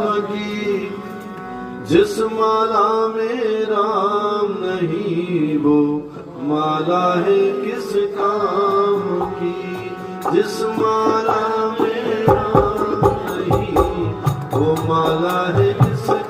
नाम की, जिस माला में राम नहीं, वो माला है किस काम की? जिस माला में राम नहीं, वो माला है किस